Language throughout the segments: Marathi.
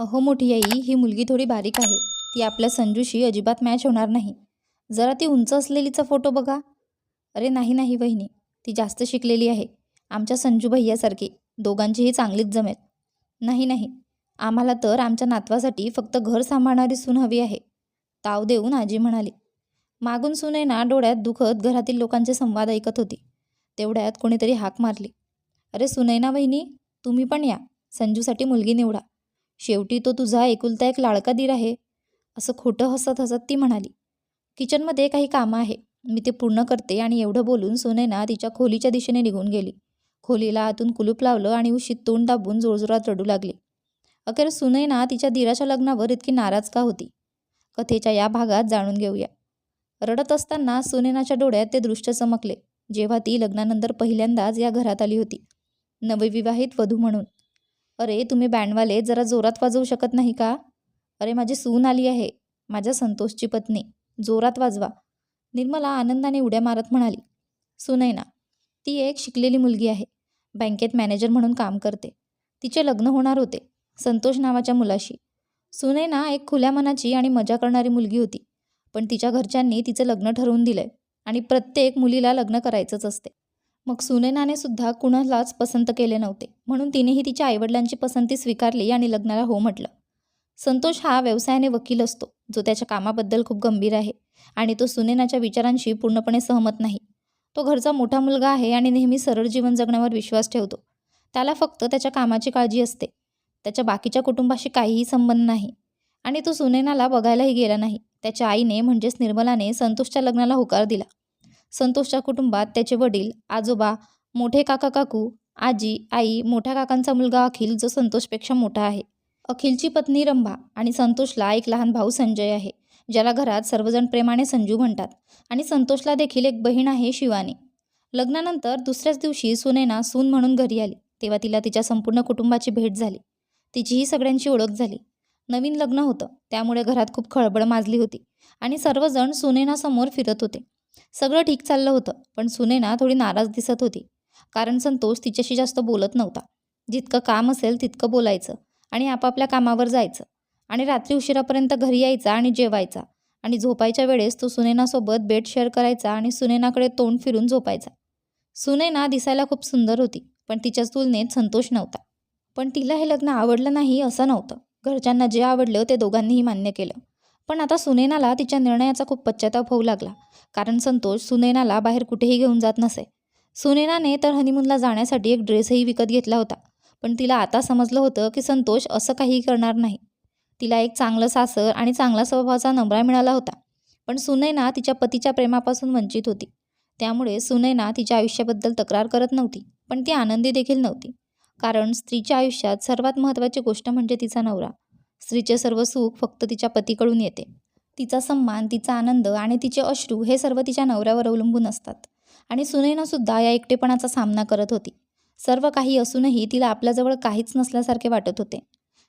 अहो मोठी आई ही मुलगी थोडी बारीक आहे. ती आपल्या संजूशी अजिबात मॅच होणार नाही. जरा ती उंच असलेलीचा फोटो बघा. अरे नाही नाही वहिनी. ती जास्त शिकलेली आहे. आमच्या संजू भैयासारखी. दोघांचीही चांगलीच जमेल. नाही नाही. आम्हाला तर आमच्या नातवासाठी फक्त घर सांभाळणारी सून हवी आहे. ताव देऊन आजी म्हणाली. मागून सुनैना डोळ्यात दुखत घरातील लोकांचे संवाद ऐकत होती. तेवढ्यात कोणीतरी हाक मारली. अरे सुनैना वहिनी तुम्ही पण या. संजूसाठी मुलगी निवडा. शेवटी तो तुझा एकुलता एक लाडका दीर आहे असं खोटं हसत हसत ती म्हणाली. किचनमध्ये काही कामं आहे. मी ते पूर्ण करते आणि एवढं बोलून सुनैना तिच्या खोलीच्या दिशेने निघून गेली. खोलीला आतून कुलूप लावलं आणि उशीत तोंड दाबून जोरजोरात रडू लागली. अखेर सुनैना तिच्या धीराच्या लग्नावर इतकी नाराज का होती? कथेच्या या भागात जाणून घेऊया. रडत असताना सुनैनाच्या डोळ्यात ते दृश्य चमकले. जेव्हा ती लग्नानंतर पहिल्यांदाच या घरात आली होती. नवविवाहित वधू म्हणून. अरे तुम्ही बँडवाले जरा जोरात वाजवू शकत नाही का? अरे माझी सून आली आहे माझ्या संतोषची पत्नी. जोरात वाजवा. निर्मला आनंदाने उड्या मारत म्हणाली सुनैना ती एक शिकलेली मुलगी आहे. बँकेत मॅनेजर म्हणून काम करते. तिचे लग्न होणार होते संतोष नावाच्या मुलाशी. सुनैना एक खुल्या मनाची आणि मजा करणारी मुलगी होती. पण तिच्या घरच्यांनी तिचं लग्न ठरवून दिलंय आणि प्रत्येक मुलीला लग्न करायचंच असते. मग सुनैनाने सुद्धा कुणालाच पसंत केले नव्हते. म्हणून तिनेही तिच्या आईवडिलांची पसंती स्वीकारली आणि लग्नाला हो म्हटलं. संतोष हा व्यवसायाने वकील असतो. जो त्याच्या कामाबद्दल खूप गंभीर आहे आणि तो सुनेनाच्या विचारांशी पूर्णपणे सहमत नाही. तो घरचा मोठा मुलगा आहे आणि नेहमी सरळ जीवन जगण्यावर विश्वास ठेवतो. त्याला फक्त त्याच्या कामाची काळजी असते. त्याच्या बाकीच्या कुटुंबाशी काहीही संबंध नाही. आणि तो सुनेनाला बघायलाही गेला नाही. त्याच्या आईने म्हणजेच निर्मलाने संतोषच्या लग्नाला होकार दिला. संतोषच्या कुटुंबात त्याचे वडील आजोबा मोठे काका काकू आजी आई मोठ्या काकांचा मुलगा अखिल जो संतोषपेक्षा मोठा आहे. अखिलची पत्नी रंभा आणि संतोषला एक लहान भाऊ संजय आहे ज्याला घरात सर्वजण प्रेमाने संजू म्हणतात आणि संतोषला देखील एक बहीण आहे शिवानी. लग्नानंतर दुसऱ्याच दिवशी सुनैना सून म्हणून घरी आली तेव्हा तिला तिच्या संपूर्ण कुटुंबाची भेट झाली. तिचीही सगळ्यांची ओळख झाली. नवीन लग्न होतं त्यामुळे घरात खूप खळबळ माजली होती आणि सर्वजण सुनैनासमोर फिरत होते. सगळं ठीक चाललं होतं पण सुनेना थोडी नाराज दिसत होती. कारण संतोष तिच्याशी जास्त बोलत नव्हता. जितकं काम असेल तितकं बोलायचं आणि आपापल्या कामावर जायचं. आणि रात्री उशिरापर्यंत घरी यायचा आणि जेवायचा. आणि झोपायच्या वेळेस तो सुनेनासोबत बेड शेअर करायचा आणि सुनैनाकडे तोंड फिरून झोपायचा. सुनैना दिसायला खूप सुंदर होती पण तिच्या तुलनेत संतोष नव्हता. पण तिला हे लग्न आवडलं नाही असं नव्हतं. घरच्यांना जे आवडलं ते दोघांनीही मान्य केलं. पण आता सुनैनाला तिच्या निर्णयाचा खूप पश्चाताप होऊ लागला. कारण संतोष सुनैनाला बाहेर कुठेही घेऊन जात नसे. सुनैनाने तर हनीमूनला जाण्यासाठी एक ड्रेसही विकत घेतला होता. पण तिला आता समजलं होतं की संतोष असं काहीही करणार नाही. तिला एक चांगलं सासर आणि चांगला स्वभावाचा नंबरा मिळाला होता. पण सुनैना तिच्या पतीच्या प्रेमापासून वंचित होती. त्यामुळे सुनैना तिच्या आयुष्याबद्दल तक्रार करत नव्हती पण ती आनंदी देखील नव्हती. कारण स्त्रीच्या आयुष्यात सर्वात महत्त्वाची गोष्ट म्हणजे तिचा नवरा. स्त्रीचे सर्व सुख फक्त तिच्या पतीकडून येते. तिचा सन्मान तिचा आनंद आणि तिचे अश्रू हे सर्व तिच्या नवऱ्यावर अवलंबून असतात. आणि सुनैनासुद्धा या एकटेपणाचा सामना करत होती. सर्व काही असूनही तिला आपल्याजवळ काहीच नसल्यासारखे वाटत होते.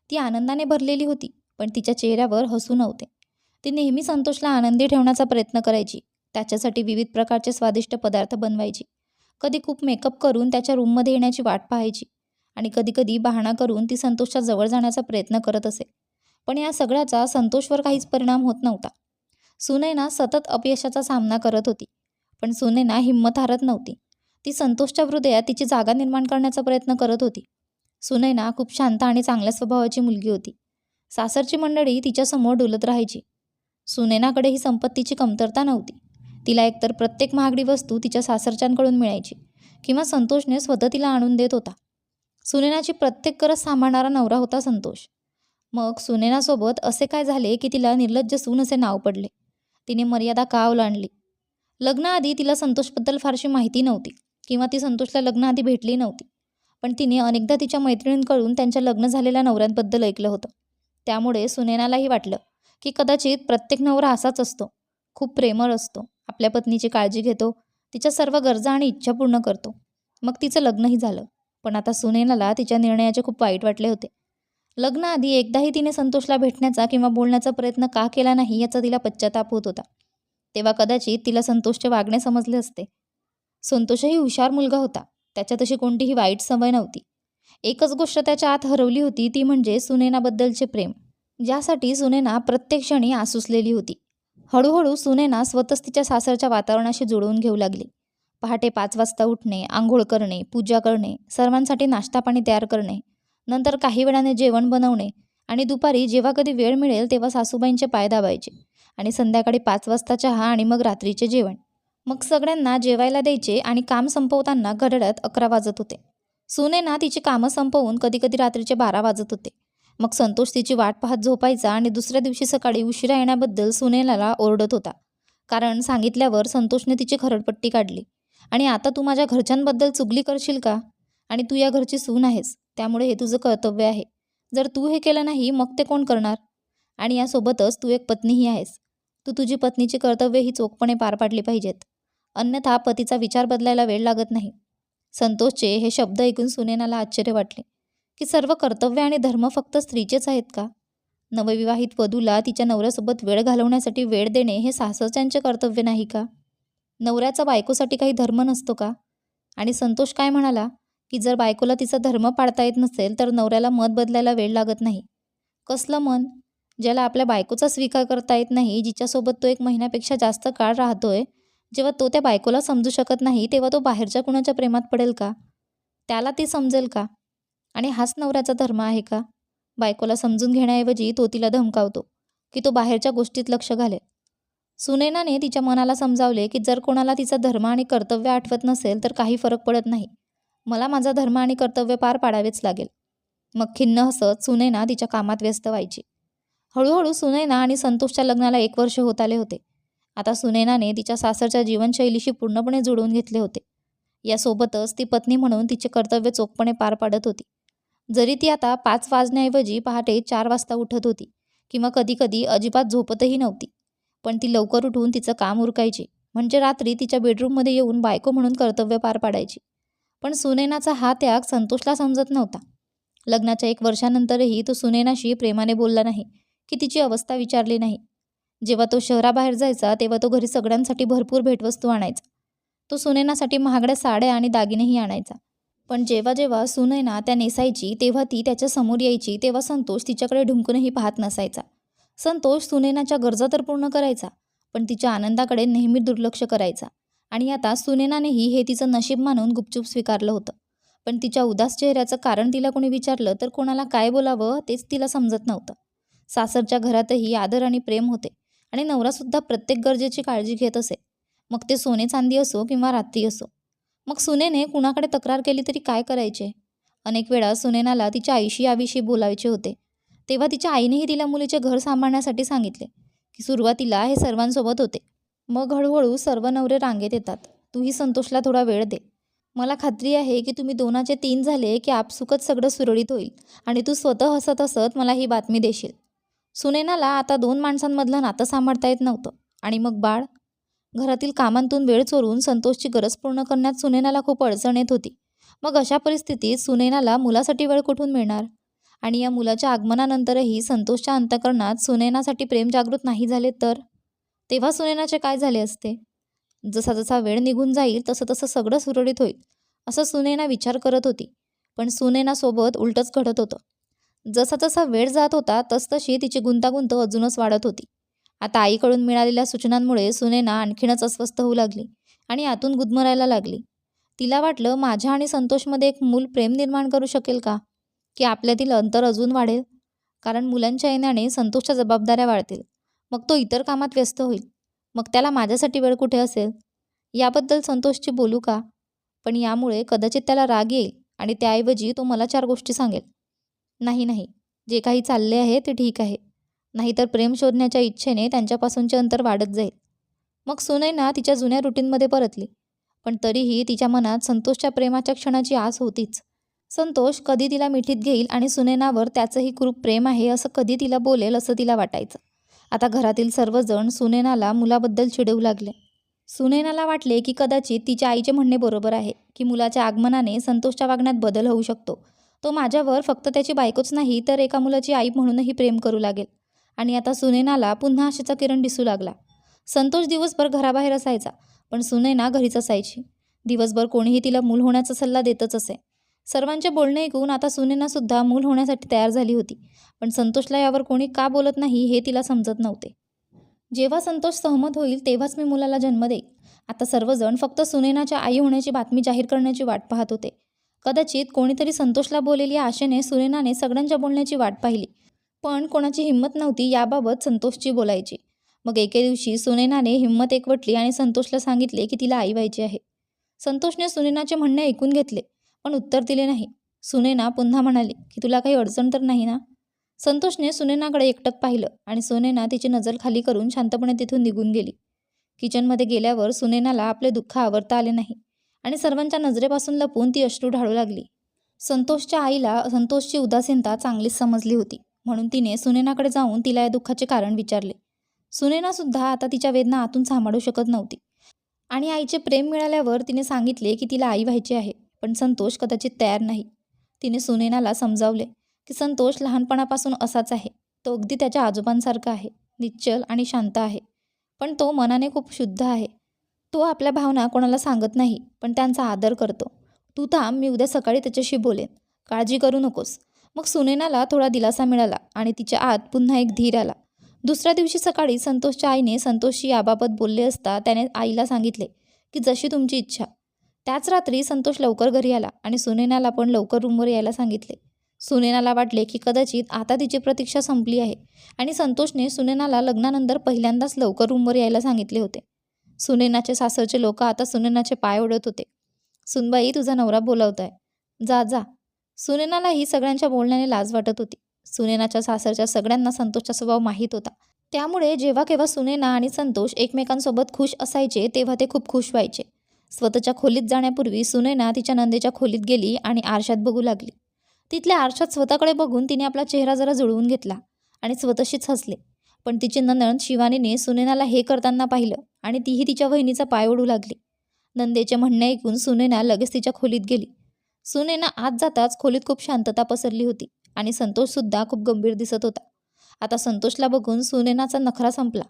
ती आनंदाने भरलेली होती पण तिच्या चेहऱ्यावर हसू नव्हते. ती नेहमी संतोषला आनंदी ठेवण्याचा प्रयत्न करायची त्याच्यासाठी विविध प्रकारचे स्वादिष्ट पदार्थ बनवायची. कधी खूप मेकअप करून त्याच्या रूममध्ये येण्याची वाट पाहायची. आणि कधीकधी बहाणा करून ती संतोषच्या जवळ जाण्याचा प्रयत्न करत असे. पण या सगळ्याचा संतोषवर काहीच परिणाम होत नव्हता. सुनैना सतत अपयशाचा सामना करत होती. पण सुनैना हिंमत हारत नव्हती. ती संतोषच्या हृदयात तिची जागा निर्माण करण्याचा प्रयत्न करत होती. सुनैना खूप शांत आणि चांगल्या स्वभावाची मुलगी होती. सासरची मंडळी तिच्यासमोर डुलत राहायची. सुनैनाकडे ही संपत्तीची कमतरता नव्हती. तिला एकतर प्रत्येक महागडी वस्तू तिच्या सासरच्यांकडून मिळायची किंवा संतोषने स्वतः तिला आणून देत होता. सुनेनाची प्रत्येक गरज सांभाळणारा नवरा होता संतोष. मग सुनेनासोबत असे काय झाले की तिला निर्लज्ज सून असे नाव पडले. तिने मर्यादा का ओलांडली? लग्नाआधी तिला संतोषबद्दल फारशी माहिती नव्हती किंवा ती संतोषला लग्नाआधी भेटली नव्हती. पण तिने अनेकदा तिच्या मैत्रिणींकडून त्यांच्या लग्न झालेल्या नवऱ्यांबद्दल ऐकलं होतं. त्यामुळे सुनेनालाही वाटलं की कदाचित प्रत्येक नवरा असाच असतो. खूप प्रेमळ असतो आपल्या पत्नीची काळजी घेतो तिच्या सर्व गरजा आणि इच्छा पूर्ण करतो. मग तिचं लग्नही झालं. पण आता सुनेनाला तिच्या निर्णयाचे खूप वाईट वाटले होते. लग्नाआधी एकदाही तिने संतोषला भेटण्याचा किंवा बोलण्याचा प्रयत्न का केला नाही याचा तिला पश्चाताप होत होता. तेव्हा कदाचित तिला संतोषचे वागणे समजले असते. संतोषही हुशार मुलगा होता. त्याच्या तशी कोणतीही वाईट सवय नव्हती. एकच गोष्ट त्याच्या आत हरवली होती ती म्हणजे सुनेनाबद्दलचे प्रेम. ज्यासाठी सुनेना प्रत्येक क्षणी आसुसलेली होती. हळूहळू सुनेना स्वतःच तिच्या सासरच्या वातावरणाशी जुळवून घेऊ लागली. पहाटे पाच वाजता उठणे आंघोळ करणे पूजा करणे सर्वांसाठी नाश्ता पाणी तयार करणे नंतर काही वेळाने जेवण बनवणे आणि दुपारी जेव्हा कधी वेळ मिळेल तेव्हा सासूबाईंचे पाय दाबायचे आणि संध्याकाळी पाच वाजता चहा आणि मग रात्रीचे जेवण. मग सगळ्यांना जेवायला द्यायचे आणि काम संपवताना घड्याळात अकरा वाजत होते. सुनेना तिची कामं संपवून कधीकधी रात्रीचे बारा वाजत होते. मग संतोष तिची वाट पाहत झोपायचा आणि दुसऱ्या दिवशी सकाळी उशिरा येण्याबद्दल सुनेलाला ओरडत होता. कारण सांगितल्यावर संतोषने तिची खरडपट्टी काढली. आणि आता तू माझ्या घरच्यांबद्दल चुगली करशील का? आणि तू या घरची सून आहेस त्यामुळे हे तुझं कर्तव्य आहे. जर तू हे केलं नाही मग ते कोण करणार? आणि यासोबतच तू एक पत्नीही आहेस. तू तुझी पत्नीची कर्तव्य ही चोखपणे पार पाडली पाहिजेत. अन्यथा पतीचा विचार बदलायला वेळ लागत नाही. संतोषचे हे शब्द ऐकून सुनेनाला आश्चर्य वाटले. की सर्व कर्तव्य आणि धर्म फक्त स्त्रीचेच आहेत का? नवविवाहित वधूला तिच्या नवऱ्यासोबत वेळ घालवण्यासाठी वेळ देणे हे सासरच्यांचे कर्तव्य नाही का? नवऱ्याचा बायकोसाठी काही धर्म नसतो का? आणि संतोष काय म्हणाला? की जर बायकोला तिचा धर्म पाळता येत नसेल तर नवऱ्याला मत बदलायला वेळ लागत नाही. कसलं मन? ज्याला आपल्या बायकोचा स्वीकार करता येत नाही जिच्यासोबत तो एक महिन्यापेक्षा जास्त काळ राहतोय जेव्हा तो त्या बायकोला समजू शकत नाही तेव्हा तो बाहेरच्या कुणाच्या प्रेमात पडेल का? त्याला ती समजेल का? आणि हाच नवऱ्याचा धर्म आहे का? बायकोला समजून घेण्याऐवजी तो तिला धमकावतो की तो बाहेरच्या गोष्टीत लक्ष घालेल. सुनैनाने तिच्या मनाला समजावले की जर कोणाला तिचा धर्म आणि कर्तव्य आठवत नसेल तर काही फरक पडत नाही. मला माझा धर्म आणि कर्तव्य पार पाडावेच लागेल. मग खिन्न हसत सुनैना तिच्या कामात व्यस्त व्हायची. हळूहळू सुनैना आणि संतोषच्या लग्नाला एक वर्ष होत आले होते. आता सुनैनाने तिच्या सासरच्या जीवनशैलीशी पूर्णपणे जुळवून घेतले होते. यासोबतच ती पत्नी म्हणून तिचे कर्तव्य चोखपणे पार पाडत होती. जरी ती आता पाच वाजण्याऐवजी पहाटे चार वाजता उठत होती किंवा कधीकधी अजिबात झोपतही नव्हती. पण ती लवकर उठून तिचं काम उरकायची. म्हणजे रात्री तिच्या बेडरूममध्ये येऊन बायको म्हणून कर्तव्य पार पाडायची. पण सुनैनाचा हा त्याग संतोषला समजत नव्हता. लग्नाच्या एक वर्षानंतरही तो सुनैनाशी प्रेमाने बोलला नाही की तिची अवस्था विचारली नाही. जेव्हा तो शहराबाहेर जायचा तेव्हा तो घरी सगळ्यांसाठी भरपूर भेटवस्तू आणायचा. तो सुनैनासाठी महागड्या साड्या आणि दागिनेही आणायचा. पण जेव्हा जेव्हा सुनैना त्या नेसायची तेव्हा ती त्याच्यासमोर यायची तेव्हा संतोष तिच्याकडे ढुंकूनही पाहत नसायचा. संतोष सुनेनाच्या गरजा तर पूर्ण करायचा पण तिच्या आनंदाकडे नेहमी दुर्लक्ष करायचा. आणि आता सुनेनानेही हे तिचं नशीब मानून गुपचूप स्वीकारलं होतं. पण तिच्या उदास चेहऱ्याचं कारण तिला कोणी विचारलं तर कोणाला काय बोलावं तेच तिला समजत नव्हतं. सासरच्या घरातही आदर आणि प्रेम होते आणि नवरासुद्धा प्रत्येक गरजेची काळजी घेत असे. मग ते सोने चांदी असो किंवा रात्री असो. मग सुनेने कुणाकडे तक्रार केली तरी काय करायचे? अनेक वेळा सुनेनाला तिच्या आईशी याविषयी बोलायचे होते. तेव्हा तिच्या आईनेही तिला मुलीचे घर सांभाळण्यासाठी सांगितले की सुरुवातीला हे सर्वांसोबत होते. मग हळूहळू सर्व नवरे रांगेत येतात. तूही संतोषला थोडा वेळ दे. मला खात्री आहे की तुम्ही दोनाचे तीन झाले की आपसुकच सगळं सुरळीत होईल आणि तू स्वतः हसत हसत मला ही बातमी देशील. सुनेनाला आता दोन माणसांमधलं नातं सांभाळता येत नव्हतं. आणि मग बाळ? घरातील कामांतून वेळ चोरून संतोषची गरज पूर्ण करण्यात सुनेनाला खूप अडचण येत होती. मग अशा परिस्थितीत सुनेनाला मुलासाठी वेळ कुठून मिळणार? आणि या मुलाच्या आगमनानंतरही संतोषच्या अंतकरणात सुनैनासाठी प्रेम जागृत नाही झाले तर? तेव्हा सुनैनाचे काय झाले असते? जसा जसा वेळ निघून जाईल तसं तसं सगळं सुरळीत होईल असं सुनैना विचार करत होती. पण सुनैनासोबत उलटंच घडत होतं. जसा जसा वेळ जात होता तसतशी तिची गुंतागुंत अजूनच वाढत होती. आता आईकडून मिळालेल्या सूचनांमुळे सुनैना आणखीनच अस्वस्थ होऊ लागली आणि आतून गुदमरायला लागली. तिला वाटलं माझ्या आणि संतोषमध्ये एक मूल प्रेम निर्माण करू शकेल का? की आपल्यातील अंतर अजून वाढेल. कारण मुलांच्या येण्याने संतोषच्या जबाबदाऱ्या वाढतील. मग तो इतर कामात व्यस्त होईल. मग त्याला माझ्यासाठी वेळ कुठे असेल? याबद्दल संतोषची बोलू का? पण यामुळे कदाचित त्याला राग येईल आणि त्याऐवजी तो मला चार गोष्टी सांगेल. नाही नाही. जे काही चालले आहे ते ठीक आहे. नाहीतर प्रेम शोधण्याच्या इच्छेने त्यांच्यापासूनचे अंतर वाढत जाईल. मग सुनैना तिच्या जुन्या रुटीनमध्ये परतली. पण तरीही तिच्या मनात संतोषच्या प्रेमाच्या क्षणाची आस होतीच. संतोष कधी तिला मिठीत घेईल आणि सुनैनावर त्याचंही खूप प्रेम आहे असं कधी तिला बोलेल असं तिला वाटायचं. आता घरातील सर्वजण सुनेनाला मुलाबद्दल चिडवू लागले. सुनैनाला वाटले की कदाचित तिच्या आईचे म्हणणे बरोबर आहे की मुलाच्या आगमनाने संतोषच्या वागण्यात बदल होऊ शकतो. तो माझ्यावर फक्त त्याची बायकोच नाही तर एका मुलाची आई म्हणूनही प्रेम करू लागेल. आणि आता सुनेनाला पुन्हा आशेचा किरण दिसू लागला. संतोष दिवसभर घराबाहेर असायचा पण सुनेना घरीच असायची. दिवसभर कोणीही तिला मूल होण्याचा सल्ला देतच असे. सर्वांचे बोलणे ऐकून आता सुनेनासुद्धा मूल होण्यासाठी तयार झाली होती. पण संतोषला यावर कोणी का बोलत नाही हे तिला समजत नव्हते. जेव्हा संतोष सहमत होईल तेव्हाच मी मुलाला जन्म देईल. आता सर्वजण फक्त सुनेनाच्या आई होण्याची बातमी जाहीर करण्याची वाट पाहत होते. कदाचित कोणीतरी संतोषला बोलेल या आशेने सुनेनाने सगळ्यांच्या बोलण्याची वाट पाहिली. पण कोणाची हिंमत नव्हती याबाबत संतोषची बोलायची. मग एके दिवशी सुनेनाने हिंमत एकवटली आणि संतोषला सांगितले की तिला आई व्हायची आहे. संतोषने सुनेनाचे म्हणणे ऐकून घेतले. पण उत्तर दिले नाही. सुनेना पुन्हा म्हणाली की तुला काही अडचण तर नाही ना? संतोषने सुनेनाकडे एकटक पाहिलं आणि सुनेना तिची नजर खाली करून शांतपणे तिथून निघून गेली. किचनमध्ये गेल्यावर सुनेनाला आपले दुःख आवरता आले नाही आणि सर्वांच्या नजरेपासून लपून ती अश्रू ढाळू लागली. संतोषच्या आईला संतोषची उदासीनता चांगलीच समजली होती म्हणून तिने सुनेनाकडे जाऊन तिला या दुःखाचे कारण विचारले. सुनेनासुद्धा आता तिच्या वेदना आतून सांभाळू शकत नव्हती आणि आईचे प्रेम मिळाल्यावर तिने सांगितले की तिला आई व्हायची आहे. पण संतोष कदाचित तयार नाही. तिने सुनेनाला समजावले की संतोष लहानपणापासून असाच आहे. तो अगदी त्याच्या आजोबांसारखा आहे. निश्चल आणि शांत आहे. पण तो मनाने खूप शुद्ध आहे. तो आपल्या भावना कोणाला सांगत नाही पण त्यांचा आदर करतो. तू थांब मी उद्या सकाळी त्याच्याशी बोलेन. काळजी करू नकोस. मग सुनेनाला थोडा दिलासा मिळाला आणि तिच्या आत पुन्हा एक धीर आला. दुसऱ्या दिवशी सकाळी संतोषच्या आईने संतोषशी याबाबत बोलले असता त्याने आईला सांगितले की जशी तुमची इच्छा. त्याच रात्री संतोष लवकर घरी आला आणि सुनेनाला पण लवकर रूमवर यायला सांगितले. सुनेनाला वाटले की कदाचित आता तिची प्रतीक्षा संपली आहे आणि संतोषने सुनेनाला लग्नानंतर पहिल्यांदाच लवकर रूमवर यायला सांगितले होते. सुनेनाचे सासरचे लोक आता सुनेनाचे पाय ओढत होते. सुनबाई तुझा नवरा बोलावताय. जा जा. सुनेनालाही सगळ्यांच्या बोलण्याने लाज वाटत होती. सुनेनाच्या सासरच्या सगळ्यांना संतोषचा स्वभाव माहीत होता. त्यामुळे जेव्हा केव्हा सुनेना आणि संतोष एकमेकांसोबत खुश असायचे तेव्हा ते खूप खुश व्हायचे. स्वतःच्या खोलीत जाण्यापूर्वी सुनैना तिच्या नंदेच्या खोलीत गेली आणि आरशात बघू लागली. तिथल्या आरशात स्वतःकडे बघून तिने आपला चेहरा जरा जुळवून घेतला आणि स्वतःशीच हसले. पण तिची नंदन शिवानीने सुनेनाला हे करताना पाहिलं आणि तीही तिच्या वहिनीचा पाय ओढू लागली. नंदेचे म्हणणे ऐकून सुनेना लगेच तिच्या खोलीत गेली. सुनेना आत जाताच खोलीत खूप शांतता पसरली होती आणि संतोषसुद्धा खूप गंभीर दिसत होता. आता संतोषला बघून सुनेनाचा नखरा संपला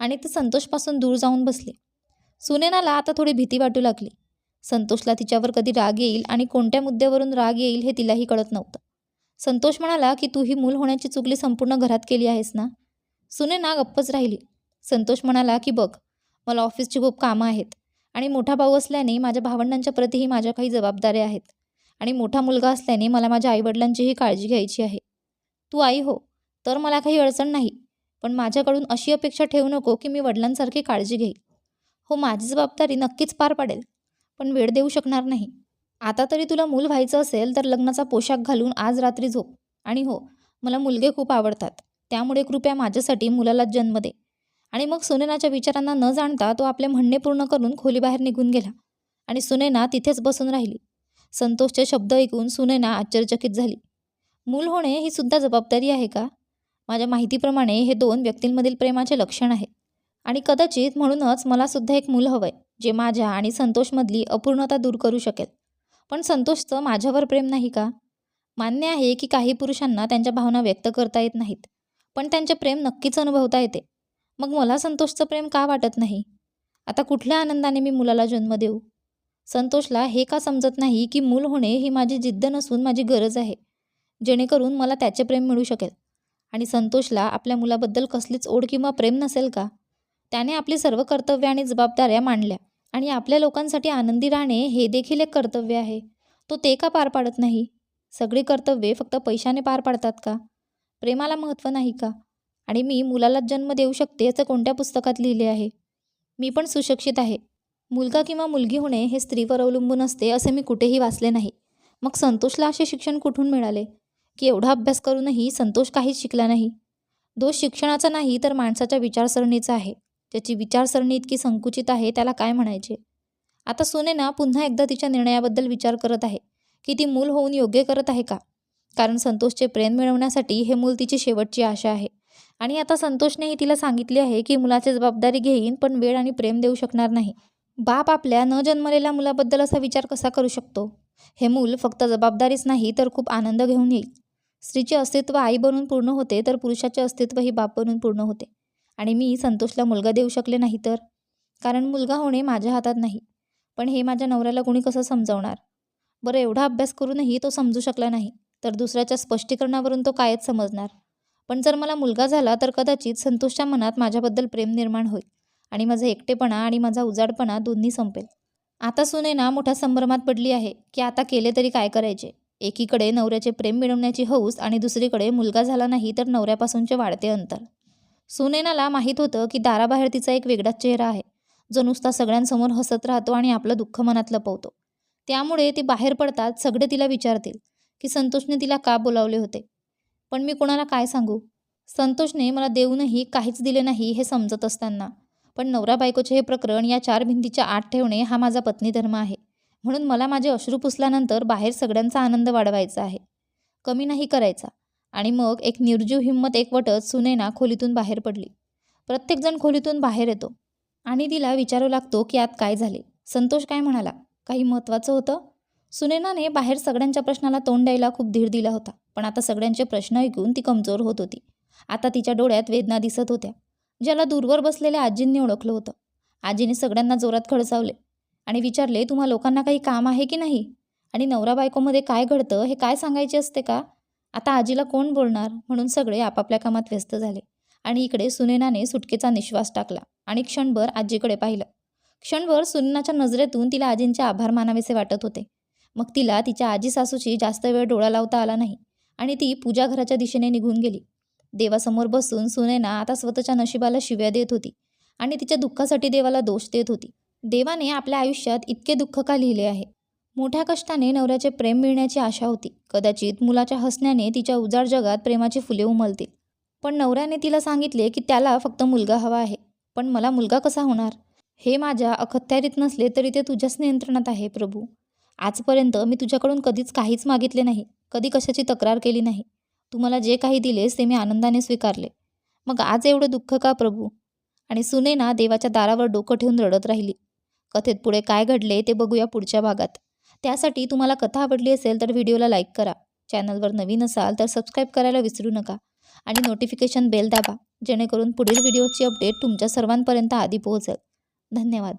आणि ते संतोषपासून दूर जाऊन बसले. सुनेनाला आता थोडी भीती वाटू लागली. संतोषला तिच्यावर कधी राग येईल आणि कोणत्या मुद्द्यावरून राग येईल हे तिलाही कळत नव्हतं. संतोष म्हणाला की तू ही मूल होण्याची चुगली संपूर्ण घरात केली आहेस ना? सुनेना गप्पच राहिली. संतोष म्हणाला की बघ मला ऑफिसची खूप कामं आहेत आणि मोठा भाऊ असल्याने माझ्या भावंडांच्या प्रतीही माझ्या काही जबाबदाऱ्या आहेत आणि मोठा मुलगा असल्याने मला माझ्या आईवडिलांचीही काळजी घ्यायची आहे. तू आई हो तर मला काही अडचण नाही पण माझ्याकडून अशी अपेक्षा ठेवू नको की मी वडिलांसारखी काळजी घेईल. हो माझी जबाबदारी नक्कीच पार पाडेल पण वेळ देऊ शकणार नाही. आता तरी तुला मूल व्हायचं असेल तर लग्नाचा पोशाख घालून आज रात्री झोप. आणि हो मला मुलगे खूप आवडतात. त्यामुळे कृपया माझ्यासाठी मुलाला जन्म दे. आणि मग सुनेनाच्या विचारांना न जाणता तो आपले म्हणणे पूर्ण करून खोलीबाहेर निघून गेला. आणि सुनेना तिथेच बसून राहिली. संतोषचे शब्द ऐकून सुनेना आश्चर्यचकित झाली. मूल होणे ही सुद्धा जबाबदारी आहे का? माझ्या माहितीप्रमाणे हे दोन व्यक्तींमधील प्रेमाचे लक्षण आहे. आणि कदाचित म्हणूनच मला सुद्धा एक मूल हवं आहे जे माझ्या आणि संतोषमधली अपूर्णता दूर करू शकेल. पण संतोषचं माझ्यावर प्रेम नाही का? मान्य आहे की काही पुरुषांना त्यांच्या भावना व्यक्त करता येत नाहीत पण त्यांचे प्रेम नक्कीच अनुभवता येते. मग मला संतोषचं प्रेम का वाटत नाही? आता कुठल्या आनंदाने मी मुलाला जन्म देऊ? संतोषला हे का समजत नाही की मूल होणे ही माझी जिद्द नसून माझी गरज आहे? जेणेकरून मला त्याचे प्रेम मिळू शकेल. आणि संतोषला आपल्या मुलाबद्दल कसलीच ओढ किंवा प्रेम नसेल का? त्याने आपली सर्व कर्तव्य आणि जबाबदाऱ्या मांडल्या आणि आपल्या लोकांसाठी आनंदी राहणे हे देखील एक कर्तव्य आहे. तो ते का पार पाडत नाही? सगळी कर्तव्ये फक्त पैशाने पार पाडतात का? प्रेमाला महत्त्व नाही का? आणि मी मुलालाच जन्म देऊ शकते असं कोणत्या पुस्तकात लिहिले आहे? मी पण सुशिक्षित आहे. मुलगा किंवा मुलगी होणे हे स्त्रीवर अवलंबून असते असे मी कुठेही वाचले नाही. मग संतोषला असे शिक्षण कुठून मिळाले? की एवढा अभ्यास करूनही संतोष काहीच शिकला नाही. दोष शिक्षणाचा नाही तर माणसाच्या विचारसरणीचा आहे. ज्याची विचारसरणी इतकी संकुचित आहे त्याला काय म्हणायचे? आता सुनेना पुन्हा एकदा तिच्या निर्णयाबद्दल विचार करत आहे की ती मूल होऊन योग्य करत आहे का? कारण संतोषचे प्रेम मिळवण्यासाठी हे मूल तिची शेवटची आशा आहे. आणि आता संतोषनेही तिला सांगितले आहे की मुलाची जबाबदारी घेईन पण वेळ आणि प्रेम देऊ शकणार नाही. बाप आपल्या न जन्मलेल्या मुलाबद्दल असा विचार कसा करू शकतो? हे मूल फक्त जबाबदारीच नाही तर खूप आनंद घेऊन येईल. स्त्रीचे अस्तित्व आई बनून पूर्ण होते तर पुरुषाचे अस्तित्व ही बाप बनून पूर्ण होते. आणि मी संतोषला मुलगा देऊ शकले नाही तर? कारण मुलगा होणे माझ्या हातात नाही. पण हे माझ्या नवऱ्याला कोणी कसं समजावणार? बरं एवढा अभ्यास करूनही तो समजू शकला नाही तर दुसऱ्याच्या स्पष्टीकरणावरून तो कायच समजणार? पण जर मला मुलगा झाला तर कदाचित संतोषच्या मनात माझ्याबद्दल प्रेम निर्माण होईल आणि माझा एकटेपणा आणि माझा उजाडपणा दोन्ही संपेल. आता सुनेना मोठ्या संभ्रमात पडली आहे की आता केले तरी काय करायचे? एकीकडे नवऱ्याचे प्रेम मिळवण्याची हौस आणि दुसरीकडे मुलगा झाला नाही तर नवऱ्यापासूनचे वाढते अंतर. सुनेनाला माहीत होतं की दाराबाहेर तिचा एक वेगळाच चेहरा आहे. जो नुसता सगळ्यांसमोर हसत राहतो आणि आपलं दुःख मनात लपवतो. त्यामुळे ती बाहेर पडतात सगळे तिला विचारतील की संतोषने तिला का बोलावले होते? पण मी कोणाला काय सांगू? संतोषने मला देऊनही काहीच दिले नाही हे समजत असताना. पण नवरा बायकोचे हे प्रकरण या चार भिंतीच्या आत ठेवणे हा माझा पत्नीधर्म आहे. म्हणून मला माझे अश्रू पुसल्यानंतर बाहेर सगळ्यांचा आनंद वाढवायचा आहे. कमी नाही करायचा. आणि मग एक निर्जीव हिंमत एकवटत सुनेना खोलीतून बाहेर पडली. प्रत्येकजण खोलीतून बाहेर येतो. आणि तिला विचारू लागतो की आत काय झाले? संतोष काय म्हणाला? काही महत्त्वाचं होतं? सुनेनाने बाहेर सगळ्यांच्या प्रश्नाला तोंड द्यायला खूप धीर दिला होता पण आता सगळ्यांचे प्रश्न ऐकून ती कमजोर होत होती. आता तिच्या डोळ्यात वेदना दिसत होत्या. ज्याला दूरवर बसलेल्या आजींनी ओळखलं होतं. आजीने सगळ्यांना जोरात खडसावले आणि विचारले तुम्हा लोकांना काही काम आहे की नाही? आणि नवरा बायकोमध्ये काय घडतं? हे काय सांगायचे असते का? आता आजीला कोण बोलणार? म्हणून सगळे आपापल्या कामात व्यस्त झाले. आणि इकडे सुनेनाने सुटकेचा निश्वास टाकला आणि क्षणभर आजीकडे पाहिलं. क्षणभर सुनेनाच्या नजरेतून तिला आजींचे आभार मानावेसे वाटत होते. मग तिला तिच्या आजी सासूची जास्त वेळ डोळा लावता आला नाही आणि ती पूजा घराच्या दिशेने निघून गेली. देवासमोर बसून सुनेना आता स्वतःच्या नशिबाला शिव्या देत होती आणि तिच्या दुःखासाठी देवाला दोष देत होती. देवाने आपल्या आयुष्यात इतके दुःख का लिहिले आहे? मोठ्या कष्टाने नवऱ्याचे प्रेम मिळण्याची आशा होती. कदाचित मुलाच्या हसण्याने तिच्या उजाड जगात प्रेमाची फुले उमलतील. पण नवऱ्याने तिला सांगितले की त्याला फक्त मुलगा हवा आहे. पण मला मुलगा कसा होणार? हे माझ्या अखत्यारीत नसले तरी ते तुझ्याच नियंत्रणात आहे प्रभू. आजपर्यंत मी तुझ्याकडून कधीच काहीच मागितले नाही. कधी कशाची तक्रार केली नाही. तू मला जे काही दिलेस ते मी आनंदाने स्वीकारले. मग आज एवढं दुःख का प्रभू? आणि सुनेना देवाच्या दारावर डोकं ठेवून रडत राहिली. कथेत पुढे काय घडले ते बघूया पुढच्या भागात. त्यासाठी तुम्हाला कथा आवडली असेल तर व्हिडिओला लाईक करा. चॅनलवर नवीन असाल तर सबस्क्राईब करायला विसरू नका आणि नोटिफिकेशन बेल दाबा जेणेकरून पुढील व्हिडिओची अपडेट तुमच्या सर्वांपर्यंत आधी पोहोचेल. धन्यवाद.